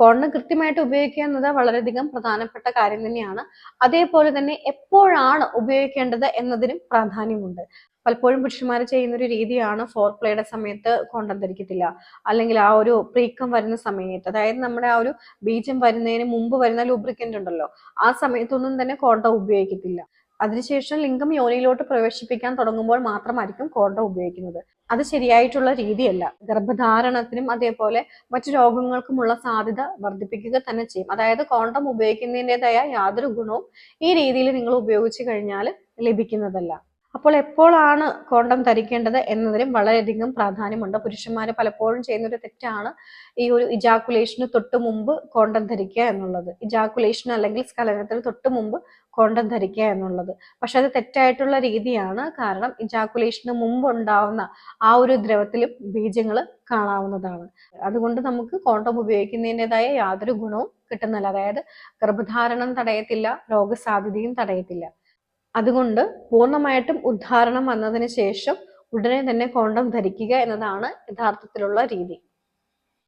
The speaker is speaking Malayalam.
കോണ്ടം കൃത്യമായിട്ട് ഉപയോഗിക്കുക എന്നത് വളരെയധികം പ്രധാനപ്പെട്ട കാര്യം തന്നെയാണ്. അതേപോലെ തന്നെ എപ്പോഴാണ് ഉപയോഗിക്കേണ്ടത് എന്നതിനും പ്രാധാന്യമുണ്ട്. പലപ്പോഴും പുരുഷന്മാർ ചെയ്യുന്ന ഒരു രീതിയാണ് ഫോർ പ്ലേയുടെ സമയത്ത് കോണ്ടം ധരിക്കത്തില്ല. അല്ലെങ്കിൽ ആ ഒരു പ്രീക്കം വരുന്ന സമയത്ത് അതായത് നമ്മുടെ ആ ഒരു ബീജം വരുന്നതിന് മുമ്പ് വരുന്ന ലൂബ്രിക്കന്റ് ഉണ്ടല്ലോ ആ സമയത്തൊന്നും തന്നെ കോണ്ടം ഉപയോഗിക്കത്തില്ല. അതിനുശേഷം ലിംഗം യോനിയിലോട്ട് പ്രവേശിപ്പിക്കാൻ തുടങ്ങുമ്പോൾ മാത്രമായിരിക്കും കോണ്ടം ഉപയോഗിക്കുന്നത്. അത് ശരിയായിട്ടുള്ള രീതിയല്ല. ഗർഭധാരണത്തിനും അതേപോലെ മറ്റു രോഗങ്ങൾക്കുമുള്ള സാധ്യത വർദ്ധിപ്പിക്കുക തന്നെ ചെയ്യും. അതായത് കോണ്ടം ഉപയോഗിക്കുന്നതിന്റെതായ യാതൊരു ഗുണവും ഈ രീതിയിൽ നിങ്ങൾ ഉപയോഗിച്ചു കഴിഞ്ഞാൽ ലഭിക്കുന്നതല്ല. അപ്പോൾ എപ്പോഴാണ് കോണ്ടം ധരിക്കേണ്ടത് എന്നതിനും വളരെയധികം പ്രാധാന്യമുണ്ട്. പുരുഷന്മാർ പലപ്പോഴും ചെയ്യുന്ന ഒരു തെറ്റാണ് ഈ ഒരു ഇജാക്കുലേഷന് തൊട്ട് മുമ്പ് കോണ്ടം ധരിക്കുക എന്നുള്ളത്. ഇജാക്കുലേഷൻ അല്ലെങ്കിൽ സ്ഖലനത്തിന് തൊട്ട് മുമ്പ് കോണ്ടം ധരിക്കുക എന്നുള്ളത്. പക്ഷെ അത് തെറ്റായിട്ടുള്ള രീതിയാണ്. കാരണം ഇജാക്കുലേഷന് മുമ്പ് ഉണ്ടാവുന്ന ആ ഒരു ദ്രവത്തിലും ബീജങ്ങൾ കാണാവുന്നതാണ്. അതുകൊണ്ട് നമുക്ക് കോണ്ടം ഉപയോഗിക്കുന്നതിന്റെതായ യാതൊരു ഗുണവും കിട്ടുന്നില്ല. അതായത് ഗർഭധാരണം തടയത്തില്ല രോഗസാധ്യതയും തടയത്തില്ല. അതുകൊണ്ട് പൂർണമായിട്ടും ഉദ്ധാരണം വന്നതിന് ശേഷം ഉടനെ തന്നെ കോണ്ടം ധരിക്കുക എന്നതാണ് യഥാർത്ഥത്തിലുള്ള രീതി.